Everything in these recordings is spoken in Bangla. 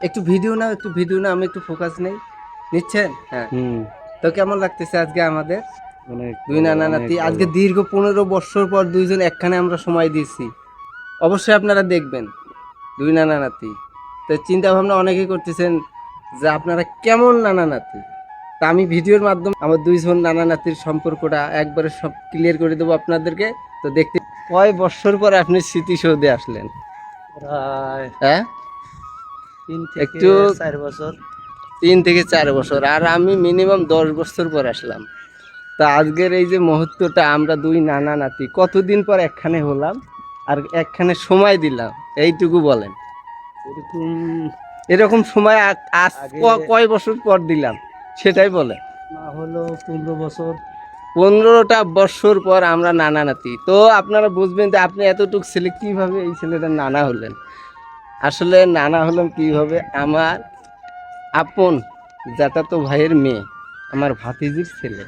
একটু ভিডিও নাও একটু ভিডিও নাও আমি একটু ফোকাস নেই। নিচ্ছেন? হ্যাঁ। তো কেমন লাগতেছে আজকে আমাদের? দুই নানা নাতি আজকে দীর্ঘ পনেরো বছর পর দুইজন একখানে আমরা সময় দিয়েছি। অবশ্যই আপনারা দেখবেন। দুই নানা নাতি তো। চিন্তা ভাবনা অনেকেই করতেছেন যে আপনারা কেমন নানা নাতি তা? আমি ভিডিওর মাধ্যমে আমার দুইজন নানা নাতির সম্পর্কটা একবারে সব ক্লিয়ার করে দেবো আপনাদেরকে। তো দেখতে কয় বছর পর আপনি স্মৃতিসৌধে আসলেন? হ্যাঁ? তিন থেকে একটু- চার বছর। তিন থেকে চার বছর। আর আমি মিনিমাম দশ বছর পর আসলাম। তা আজকের এই যে মুহূর্তটা আমরা দুই নানা নাতি কতদিন পর একখানে হলাম আর একখানে সময় দিলাম? এইটুকু বলেন। এরকম এরকম সময় আজ কয় বছর পর দিলাম? সেটাই বলে। না হলো পনেরো বছর। পনেরোটা বছর পর আমরা নানা নাতি। তো আপনারা বুঝবেন যে আপনি এতটুকু ছেলে কীভাবে এই ছেলেটা নানা হলেন? আসলে নানা হলাম কীভাবে আমার আপন তো ভাইয়ের মেয়ে আমার ভাতিজির ছেলে।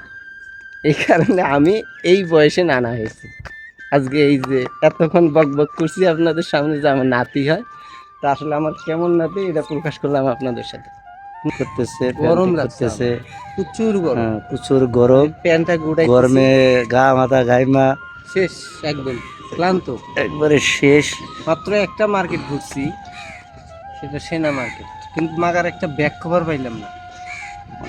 এই কারণে আমি এই বয়সে নানা হয়েছি। আজকে এই যে এতক্ষণ বক বক করছি আপনাদের সামনে যে আমার নাতি হয় তা আসলে আমার কেমন নাতি এটা প্রকাশ করলাম আপনাদের সাথে। করতেছে? গরম করতেছে। প্রচুর গরম। হ্যাঁ, প্রচুর গরম। প্যান্টটা গরমে গা মাথা গাইমা শেষ একদম। ক্লান্ত। একবারে শেষ। মাত্র একটা মার্কেট ঘুরছি সেটা সেনা মার্কেট কিন্তু মাগার একটা ব্যাক কভার পাইলাম না।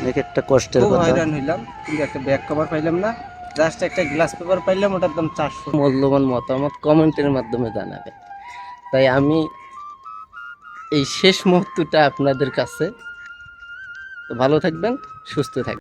অনেক একটা কষ্টের কথা। হয়রান হইলাম কিন্তু একটা ব্যাক কভার পাইলাম না। জাস্ট একটা গ্লাস পেপার পাইলাম ওটার দাম চারশো। মূল্যবান মতামত কমেন্টের মাধ্যমে জানাবে। তাই আমি এই শেষ মুহূর্তটা আপনাদের কাছে। ভালো থাকবেন সুস্থ থাকবেন।